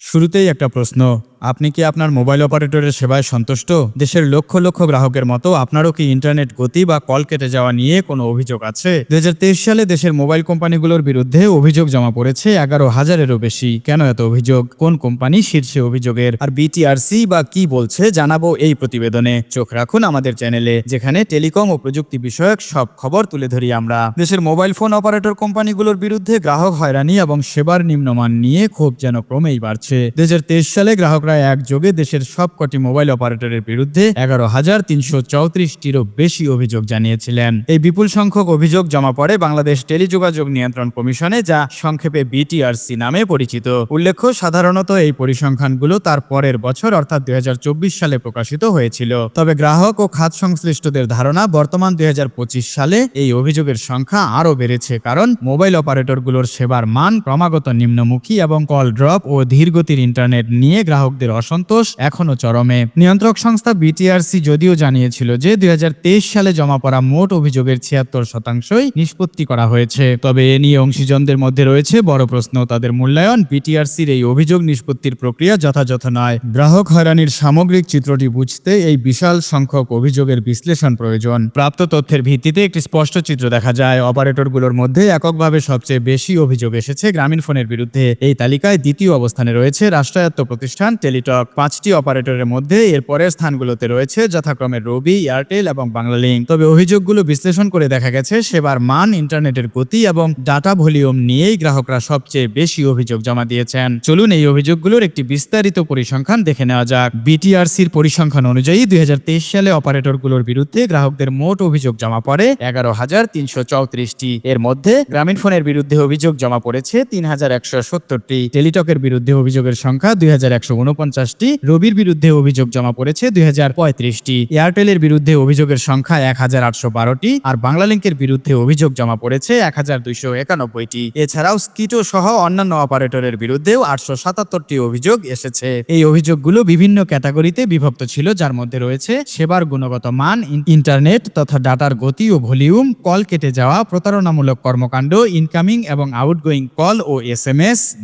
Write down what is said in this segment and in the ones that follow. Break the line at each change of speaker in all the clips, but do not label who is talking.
শুরুতেই একটা প্রশ্ন আপনি কি আপনার মোবাইল অপারেটরের সেবায় সন্তুষ্ট? দেশের লক্ষ লক্ষ গ্রাহকের মতো আপনারও কি ইন্টারনেট গতি বা কল কেটে যাওয়া নিয়ে কোনো অভিযোগ আছে? দু হাজার তেইশ সালে দেশের মোবাইল কোম্পানিগুলোর বিরুদ্ধে অভিযোগ জমা পড়েছে এগারো হাজারেরও বেশি। কেন এত অভিযোগ? কোন কোম্পানি শীর্ষে অভিযোগের? আর বিটিআরসি বা কি বলছে জানাব এই প্রতিবেদনে। চোখ রাখুন আমাদের চ্যানেলে, যেখানে টেলিকম ও প্রযুক্তি বিষয়ক সব খবর তুলে ধরি আমরা। দেশের মোবাইল ফোন অপারেটর কোম্পানিগুলোর বিরুদ্ধে গ্রাহক হয়রানি এবং সেবার নিম্নমান নিয়ে ক্ষোভ যেন ক্রমেই বাড়ছে। দুই হাজার তেইশ সালে গ্রাহকরা একযোগে দেশের সবকটি মোবাইল অপারেটরের বিরুদ্ধে এগারো হাজার তিনশো চৌত্রিশটিরও বেশি অভিযোগ জানিয়েছিলেন। এই বিপুল সংখ্যক অভিযোগ জমা পড়ে বাংলাদেশ টেলিযোগাযোগ নিয়ন্ত্রণ কমিশনে, যা সংক্ষেপে বিটিআরসি নামে পরিচিত। উল্লেখ্য, সাধারণত এই পরিসংখ্যানগুলো তার পরের বছর, অর্থাৎ দুই হাজার চব্বিশ সালে প্রকাশিত হয়েছিল। তবে গ্রাহক ও খাত সংশ্লিষ্টদের ধারণা, বর্তমান দুই হাজার পঁচিশ সালে এই অভিযোগের সংখ্যা আরও বেড়েছে, কারণ মোবাইল অপারেটরগুলোর সেবার মান ক্রমাগত নিম্নমুখী এবং কল ড্রপ ও ধীরগতির ইন্টারনেট নিয়ে গ্রাহকদের অসন্তোষ এখনও চরমে। নিয়ন্ত্রক সংস্থা বিটিআরসি যদিও জানিয়েছিল যে দুই হাজার তেইশ সালে জমা পড়া মোট অভিযোগের ছিয়াত্তর শতাংশই নিষ্পত্তি করা হয়েছে। তবে এ নিয়ে অংশীজনদের মধ্যে রয়েছে বড় প্রশ্ন, তাদের মূল্যায়ন বিটিআরসির এই অভিযোগ নিষ্পত্তির প্রক্রিয়া যথাযথ নয়। গ্রাহক হয়রানির সামগ্রিক চিত্রটি বুঝতে এই বিশাল সংখ্যক অভিযোগের বিশ্লেষণ প্রয়োজন। প্রাপ্ত তথ্যের ভিত্তিতে একটি স্পষ্ট চিত্র দেখা যায়। অপারেটরগুলোর মধ্যে এককভাবে সবচেয়ে বেশি অভিযোগ এসেছে গ্রামীণ ফোনের বিরুদ্ধে। এই তালিকায় দ্বিতীয় অবস্থানে রয়েছে রাষ্ট্রায়ত্ত প্রতিষ্ঠান টেলিটক পাঁচটি অপারেটরের মধ্যে এর পরের স্থানগুলোতে রয়েছে যথাক্রমে রবি, এয়ারটেল এবং বাংলালিংক। তবে অভিযোগগুলো বিশ্লেষণ করে দেখা গেছে, সেবার মান ইন্টারনেটের গতি এবং ডাটা ভলিউম নিয়েই গ্রাহকরা সবচেয়ে বেশি অভিযোগ জমা দিয়েছেন। চলুন এই অভিযোগগুলোর একটি বিস্তারিত পরিসংখ্যান দেখে নেওয়া যাক। বিটিআরসির পরিসংখ্যান অনুযায়ী দুই হাজার তেইশ সালে অপারেটরগুলোর বিরুদ্ধে গ্রাহকদের মোট অভিযোগ জমা পড়ে এগারো হাজার তিনশো চৌত্রিশটি। এর মধ্যে গ্রামীণ ফোনের বিরুদ্ধে অভিযোগ জমা পড়েছে তিন হাজার একশো সত্তরটি। টেলিটকের বিরুদ্ধে অভিযোগের সংখ্যা দুই হাজার একশো উনপঞ্চাশটি রবির বিরুদ্ধে অভিযোগ জমা পড়েছে দুই হাজার পঁয়ত্রিশটি। এয়ারটেলের বিরুদ্ধে অভিযোগের সংখ্যা এক হাজার আটশো বারোটি আর বাংলালিংকের বিরুদ্ধে অভিযোগ জমা পড়েছে এক হাজার দুইশো একানব্বইটি। এছাড়াও স্কিটো সহ অন্যান্য অপারেটরের বিরুদ্ধেও আটশো সাতাত্তরটি অভিযোগ এসেছে। এই অভিযোগগুলো বিভিন্ন ক্যাটাগরিতে বিভক্ত ছিল, যার মধ্যে রয়েছে সেবার গুণগত মান ইন্টারনেট তথা ডাটার গতি ও ভলিউম, কল কেটে যাওয়া, প্রতারণামূলক কর্মকাণ্ড, ইনকামিং এবং আউটগোয়িং কল ও এস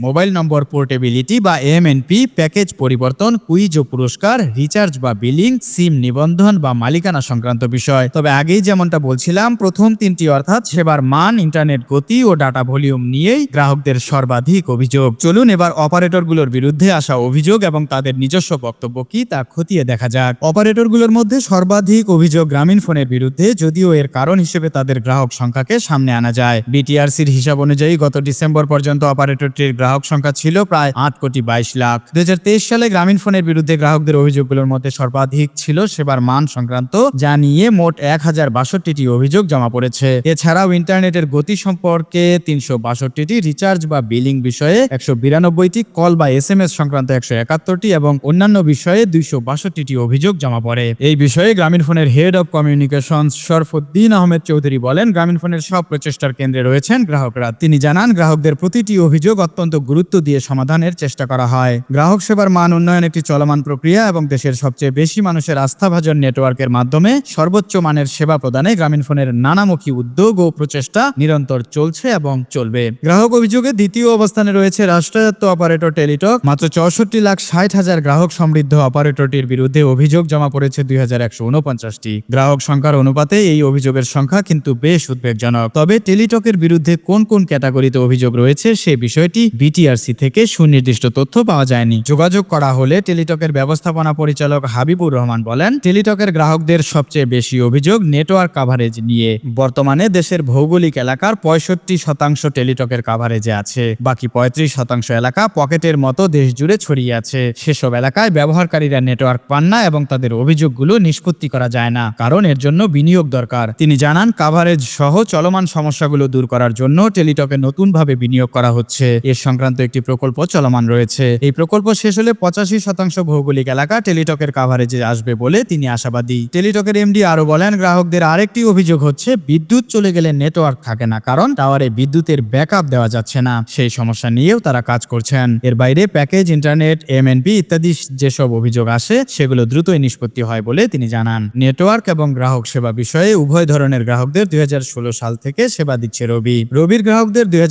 মোবাইল নম্বর পোর্টেবিলিটি বা এমএনপি প্যাকেজ পরিবর্তন, কুইজ ও পুরস্কার, রিচার্জ বা বিলিং, সিম নিবন্ধন বা মালিকানা সংক্রান্ত বিষয়। তবে আগেই যেমনটা বলছিলাম, প্রথম তিনটি অর্থাৎ সেবার মান, ইন্টারনেট গতি ও ডাটা ভলিউম নিয়েই গ্রাহকদের সর্বাধিক অভিযোগ। চলুন এবার অপারেটরগুলোর বিরুদ্ধে আসা অভিযোগ এবং তাদের নিজস্ব বক্তব্য কি তা খতিয়ে দেখা যাক। অপারেটরগুলোর মধ্যে সর্বাধিক অভিযোগ গ্রামীণ ফোনের বিরুদ্ধে, যদিও এর কারণ হিসেবে তাদের গ্রাহক সংখ্যাকে সামনে আনা যায়। বিটিআরসির হিসাব অনুযায়ী গত ডিসেম্বর পর্যন্ত অপারেটরটির গ্রাহক সংখ্যা ছিল প্রায় আট কোটি বাইশ লাখ। দু হাজার তেইশ সালে গ্রামীণ ফোনের বিরুদ্ধে গ্রাহকদের অভিযোগগুলোর মধ্যে সর্বাধিক ছিল সেবার মান সংক্রান্ত, যা নিয়ে মোট এক হাজার বাষট্টিটি অভিযোগ জমা পড়েছে। এছাড়াও ইন্টারনেটের গতি সম্পর্কে তিনশো বাষট্টিটি রিচার্জ বা বিলিং বিষয়ে একশো বিরানব্বইটি কল বা এস এম এস সংক্রান্ত একশো একাত্তরটি এবং অন্যান্য বিষয়ে দুইশো বাষট্টিটি অভিযোগ জমা পড়ে। এই বিষয়ে গ্রামীণ ফোনের head of communication Sharfuddin Ahmed Chowdhury বলেন, গ্রামীণ ফোনের সব প্রচেষ্টার কেন্দ্রে রয়েছেন গ্রাহকরা। তিনি জানান, গ্রাহকদের প্রতিটি অভিযোগ অত্যন্ত গুরুত্ব দিয়ে সমাধানের চেষ্টা করা হয়। গ্রাহক সেবার মান উন্নয়ন একটি চলমান প্রক্রিয়া এবং দেশের সবচেয়ে বেশি মানুষের আস্থাভাজন নেটওয়ার্কের মাধ্যমে সর্বোচ্চ মানের সেবা প্রদানে গ্রামীণ ফোনের নানামুখী উদ্যোগ ও প্রচেষ্টা নিরন্তর চলছে এবং চলবে। গ্রাহক অভিযোগে দ্বিতীয় অবস্থানে রয়েছে রাষ্ট্রায়ত্ত অপারেটর টেলিটক। মাত্র চৌষট্টি লাখ ষাট হাজার গ্রাহক সমৃদ্ধ অপারেটরটির বিরুদ্ধে অভিযোগ জমা পড়েছে দুই হাজার একশো উনপঞ্চাশটি। গ্রাহক সংখ্যার অনুপাতে এই অভিযোগের সংখ্যা কিন্তু বেশ উদ্বেগজনক। তবে টেলিটকের বিরুদ্ধে কোন কোন ক্যাটাগরিতে অভিযোগ রয়েছে সে বিষয়টি বিটিআরসি থেকে সুনির্দিষ্ট তথ্য পাওয়া যায়নি। যোগাযোগ করা হলে টেলিটকের ব্যবস্থাপনা পরিচালক হাবিবুর রহমান বলেন, টেলিটকের গ্রাহকদের সবচেয়ে বেশি অভিযোগ নেটওয়ার্ক কাভারেজ নিয়ে। বর্তমানে দেশের ভৌগোলিক এলাকার পঁয়ষট্টি শতাংশ টেলিটকের কাভারেজে আছে, বাকি পঁয়ত্রিশ শতাংশ এলাকা পকেটের মতো দেশ জুড়ে ছড়িয়ে আছে। সেসব এলাকায় ব্যবহারকারীরা নেটওয়ার্ক পান না এবং তাদের অভিযোগগুলো নিষ্পত্তি করা যায় না, কারণ এর জন্য বিনিয়োগ দরকার। তিনি জানান কাভারেজ সহ চলমান সমস্যাগুলো দূর করার জন্য টেলিটকে নতুনভাবে বিনিয়োগ করা হচ্ছে। এর সংক্রান্ত একটি প্রকল্প চলমান রয়েছে। এই প্রকল্প শেষ হলে পঁচাশি শতাংশ ভৌগোলিক এলাকা টেলিটকের কাভারেজে আসবে বলে তিনি আশাবাদী। টেলিটকের এমডি আরও বলেন, গ্রাহকদের আরেকটি অভিযোগ হচ্ছে, বিদ্যুৎ চলে গেলে নেটওয়ার্ক থাকে না, কারণ টাওয়ারে বিদ্যুতের ব্যাকআপ দেওয়া যাচ্ছে না। সেই সমস্যা নিয়েও তারা কাজ করছেন। এর বাইরে প্যাকেজ ইন্টারনেট এমএনপি ইত্যাদি যেসব অভিযোগ আসে, সেগুলো দ্রুতই নিষ্পত্তি হয় বলে তিনি জানান। নেটওয়ার্ক এবং গ্রাহক সেবা বিষয়ে উভয় ধরনের গ্রাহকদের দুই হাজার ষোলো সাল থেকে সেবা দিচ্ছে রবি। রবির গ্রাহকদের দুই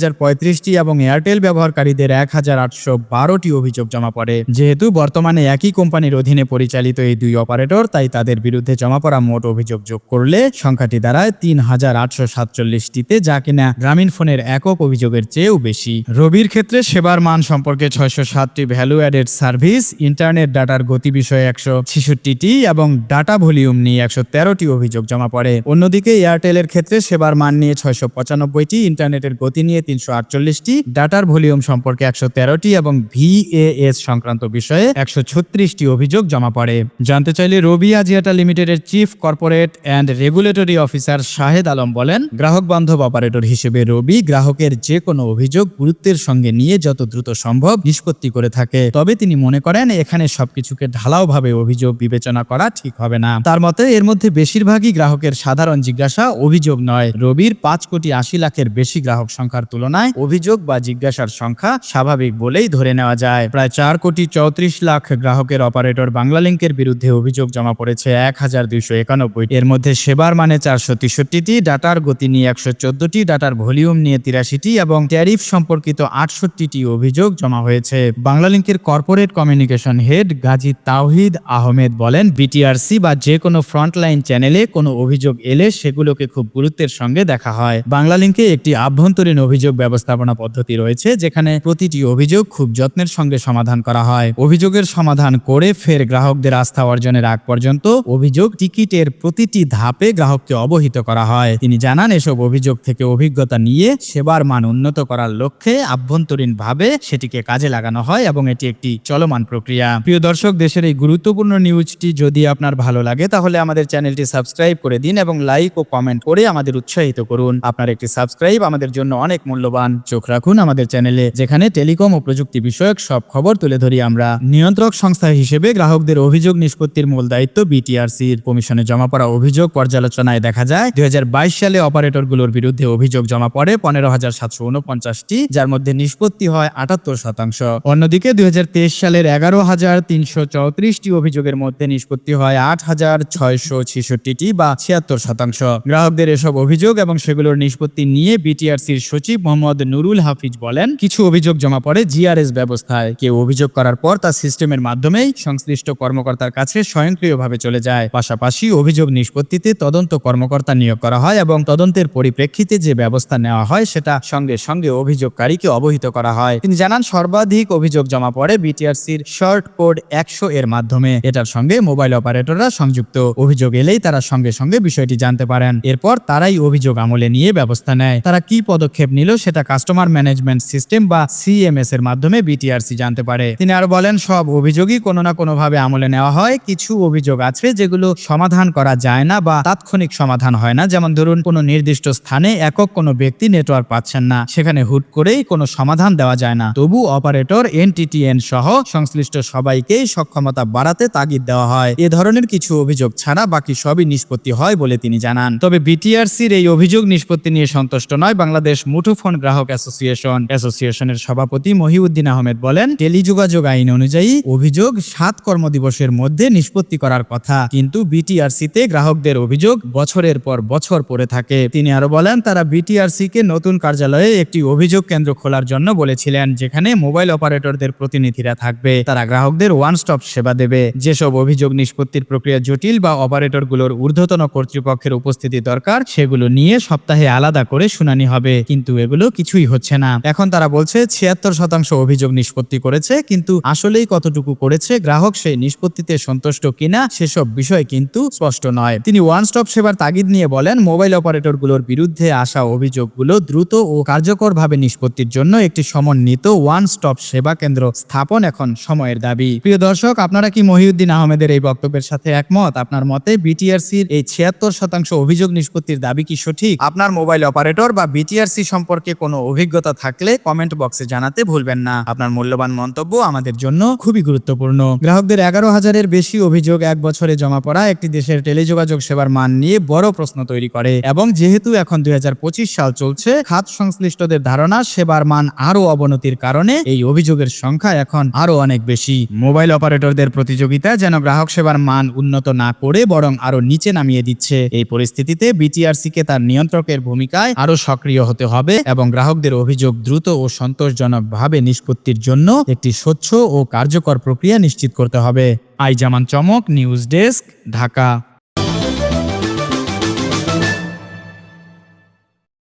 এবং এয়ারটেল ব্যবহারকারীদের এক হাজার আটশো বারোটি অভিযোগ জমা পড়ে যেহেতু বর্তমানে একই কোম্পানির অধীনে পরিচালিত এই দুই অপারেটর, তাই তাদের বিরুদ্ধে জমা পড়া মোট অভিযোগ যোগ করলে সংখ্যাটি দাঁড়ায় তিন হাজার আটশো সাতচল্লিশটিতে, যা কিনা গ্রামীণ ফোনের একক অভিযোগের চেয়েও বেশি। রবির ক্ষেত্রে সেবার মান সম্পর্কে ছয়শো সাতটি ভ্যালু অ্যাডেড সার্ভিস ইন্টারনেট ডাটার গতি বিষয়ে একশো ছেষট্টিটি এবং ডাটা ভলিউম নিয়ে একশো তেরোটি অভিযোগ জমা পড়ে। অন্যদিকে এয়ারটেলের ক্ষেত্রে সেবার মান নিয়ে ছয়শো পঁচানব্বইটি, ইন্টারনেটের গতি নিয়ে তিনশো আটচল্লিশটি ডাটার ভলিউম সম্পর্কে একশো তেরোটি এবং ভিএএস সংক্রান্ত বিষয়ে একশো ছত্রিশটি অভিযোগ জমা পড়ে। জানতে চাইলে রবি আজিয়াটা লিমিটেডের chief corporate and regulatory officer Shahed Alam বলেন, গ্রাহক বান্ধব অপারেটর হিসেবে রবি গ্রাহকের যে কোনো অভিযোগ গুরুত্বের সঙ্গে নিয়ে যত দ্রুত সম্ভব নিষ্পত্তি করে থাকে। তবে তিনি মনে করেন, এখানে সবকিছুকে ঢালাওভাবে অভিযোগ বিবেচনা করা ঠিক হবে না। তার মতে, এর মধ্যে বেশিরভাগই গ্রাহকের সাধারণ জিজ্ঞাসা অভিযোগ নয়। রবির পাঁচ কোটি আশি লাখের বেশি গ্রাহক সংখ্যার তুলনায় অভিযোগ বা জিজ্ঞাসার সংখ্যা স্বাভাবিক বলেই ধরে নেওয়া যায়। প্রায় চার কোটি চৌত্রিশ লাখ গ্রাহকের অপারেটর বাংলালিংকের বিরুদ্ধে অভিযোগ জমা পড়েছে এক হাজার দুইশো একানব্বই এর মধ্যে সেবার মানে চারশো তেষট্টিটি, ডাটার গতি নিয়ে একশো চোদ্দটি, ডাটার ভলিউম নিয়ে তিরাশিটি এবং ট্যারিফ সম্পর্কিত আটষট্টিটি অভিযোগ জমা হয়েছে। বাংলালিংকের কর্পোরেট কমিউনিকেশন হেড গাজী তাওহিদ আহমেদ বলেন, বিটিআরসি বা যে কোনো ফ্রন্টলাইন চ্যানেলে কোনো অভিযোগ এলে সেগুলোকে খুব গুরুত্বের সঙ্গে দেখা হয়। বাংলালিংকে একটি আভ্যন্তরীণ অভিযোগ ব্যবস্থাপনা পদ্ধতি রয়েছে, যেখানে প্রতিটি অভিযোগ খুব যত্নের সঙ্গে সমাধান করা হয়। অভিযোগের সমাধান করে ফের গ্রাহকদের আস্থা অর্জনের আগ পর্যন্ত অভিযোগ টিকিটের প্রতিটি ধাপে গ্রাহককে অবহিত করা হয়। তিনি জানান, এসব অভিযোগ থেকে অভিজ্ঞতা নিয়ে সেবার মান উন্নত করার লক্ষ্যে আভ্যন্তরীণভাবে সেটিকে কাজে লাগানো হয় এবং এটি একটি চলমান প্রক্রিয়া। প্রিয় দর্শক, দেশের এই গুরুত্বপূর্ণ নিউজটি যদি আপনার ভালো লাগে, তাহলে আমাদের চ্যানেলটি সাবস্ক্রাইব করে দিন এবং লাইক ও কমেন্ট করে আমাদের উৎসাহিত করুন। আপনার একটি সাবস্ক্রাইব আমাদের জন্য অনেক মূল্যবান। চোখ রাখুন আমাদের চ্যানেলে, যেখানে টেলিকম ও প্রযুক্তি বিষয়ক সব খবর তুলে ধরি আমরা। নিয়ন্ত্রক সংস্থা হিসেবে গ্রাহকদের অভিযোগ নিষ্পত্তির মূল দায়িত্ব বিটিআরসির কমিশনে জমা পড়া অভিযোগ পর্যালোচনায় দেখা যায়, দুই হাজার বাইশ সালে অপারেটরগুলোর বিরুদ্ধে অভিযোগ জমা পড়ে পনেরো হাজার সাতশো উনপঞ্চাশটি, যার মধ্যে নিষ্পত্তি হয় আটাত্তর শতাংশ। অন্যদিকে দুই হাজার তেইশ সালের এগারো হাজার তিনশো চৌত্রিশটি অভিযোগের মধ্যে নিষ্পত্তি হয় আট হাজার ছয়শো ছেষট্টিটি বা ছিয়াত্তর শতাংশ। গ্রাহকদের এসব অভিযোগ এবং সেগুলোর নিষ্পত্তি নিয়ে বিটিআরসির সচিব মোহাম্মদ নুরুল হাফিজ বলেন, কিছু অভিযোগ জমা পড়ে জিআরএস ব্যবস্থায়, কেউ অভিযোগ করার পর তা সিস্টেমের মাধ্যমেই সংশ্লিষ্ট কর্মকর্তার কাছে স্বয়ংক্রিয়ভাবে চলে যায়। পাশাপাশি অভিযোগ নিষ্পত্তিতে তদন্ত কর্মকর্তা নিয়োগ করা হয় এবং তদন্তের পরিপ্রেক্ষিতে যে ব্যবস্থা নেওয়া হয় সেটা সঙ্গে সঙ্গে অভিযোগকারীকে অবহিত করা হয়। তিনি জানান, সর্বাধিক অভিযোগ জমা পড়ে বিটিআরসির শর্ট কোড একশো এর মাধ্যমে। এটার সঙ্গে মোবাইল অপারেটররা সংযুক্ত। অভিযোগ এলেই তারা সঙ্গে সঙ্গে বিষয়টি জানতে পারেন। এরপর তারাই অভিযোগ আমলে নিয়ে ব্যবস্থা নেয়। তারা কি পদক্ষেপ নিল সেটা কাস্টমার ম্যানেজমেন্ট সিস্টেম বা সিএমএস এর মাধ্যমে বিটিআরসি জানতে পারে। তিনি আরও বলেন, সব অভিযোগই কোনো না কোনো ভাবে আমলে নেওয়া হয়। কিছু অভিযোগ আছে যেগুলো সমাধান করা যায় না বা তাৎক্ষণিক সমাধান হয় না। যেমন ধরুন, কোনো নির্দিষ্ট স্থানে একক কোনো ব্যক্তি নেটওয়ার্ক পাচ্ছেন না। সেখানে হুট করেই কোনো সমাধান দেওয়া যায় না। তবু অপারেটর, এনটিটিএন সহ সংশ্লিষ্ট সবাইকেই সক্ষমতা বাড়াতে তাগিদ দেওয়া হয়। এ ধরনের কিছু অভিযোগ ছাড়া বাকি সবই নিষ্পত্তি হয় বলে তিনি জানান। তবে বিটিআরসির এই অভিযোগ নিষ্পত্তি নিয়ে সন্তুষ্ট নয়। বাংলাদেশ মুঠোফোন গ্রাহক অ্যাসোসিয়েশন। অ্যাসোসিয়েশনের সভাপতি মহিউদ্দিন আহমেদ বলেন, টেলিযোগাযোগ আইন অনুযায়ী অভিযোগ সাত কর্মদিবসের মধ্যে নিষ্পত্তি করার কথা। কিন্তু বিটিআরসিতে গ্রাহকদের অভিযোগ বছরের পর বছর পড়ে থাকে। তিনি আরও বলেন, তারা বিটিআরসি কে নতুন কার্যালয়ে একটি অভিযোগ কেন্দ্র খোলার জন্য বলেছিলেন, যেখানে মোবাইল অপারেটরদের প্রতিনিধিরা থাকবে। তারা গ্রাহকদের ওয়ান স্টপ সেবা দেবে। যেসব অভিযোগ নিষ্পত্তির প্রক্রিয়া জটিল বা অপারেটরগুলোর ঊর্ধ্বতন কর্তৃপক্ষের উপস্থিতি দরকার, সেগুলো নিয়ে সপ্তাহে আলাদা করে শুনানি হবে। কিন্তু এগুলো কিছুই হচ্ছে না। এখন তারা বলছে, ছিয়াত্তর শতাংশ অভিযোগ নিষ্পত্তি করেছে, কিন্তু আসলেই কতটুকু করেছে গ্রাহক সেই নিষ্পত্তিতে সন্তুষ্ট কিনা সেসব বিষয় কিন্তু স্পষ্ট নয়। তিনি ওয়ান স্টপ সেবার তাগিদ নিয়ে বলেন, মোবাইল অপারেটরগুলোর বিরুদ্ধে আসা অভিযোগগুলো দ্রুত ও কার্যকরভাবে নিষ্পত্তির জন্য একটি সমন্বিত ওয়ান স্টপ সেবা কেন্দ্র স্থাপন এখন সময়ের দাবি। প্রিয় দর্শক, আপনারা কি মহিউদ্দিন আহমেদের এই বক্তব্যের সাথে একমত? আপনার মতে বিটিআরসির এই ছিয়াত্তর শতাংশ অভিযোগ নিষ্পত্তির দাবি কি সঠিক? আপনার মোবাইল অপারেটর বা বিটিআরসি সম্পর্কে কোনো অভিজ্ঞতা থাকলে কমেন্ট বক্সে জানাতে ভুলবেন না। আপনার মূল্যবান মন্তব্য আমাদের গ্রাহকদের জন্য খুবই গুরুত্বপূর্ণ। গ্রাহকদের এগারো হাজারের বেশি অভিযোগ এক বছরে জমা পড়া একটি দেশের টেলিযোগাযোগ সেবার মান নিয়ে বড় প্রশ্ন তৈরি করে এবং যেহেতু এখন দুই হাজার পঁচিশ সাল চলছে, খাত সংশ্লিষ্টদের ধারণা সেবার মান আরও অবনতির কারণে এই অভিযোগের সংখ্যা এখন আরও অনেক বেশি। মোবাইল অপারেটরদের প্রতিযোগিতা যেন গ্রাহক সেবার মান উন্নত না করে বরং আরও নিচে নামিয়ে দিচ্ছে। এই পরিস্থিতিতে বিটিআরসি কে তার নিয়ন্ত্রকের ভূমিকায় আরও সক্রিয় হতে হবে এবং গ্রাহকদের অভিযোগ দ্রুত ও সন্তোষজনকভাবে নিষ্পত্তির জন্য একটি স্বচ্ছ ও কার্যকর প্রক্রিয়া নিশ্চিত করতে হবে। আইজামান চমক নিউজ ডেস্ক ঢাকা।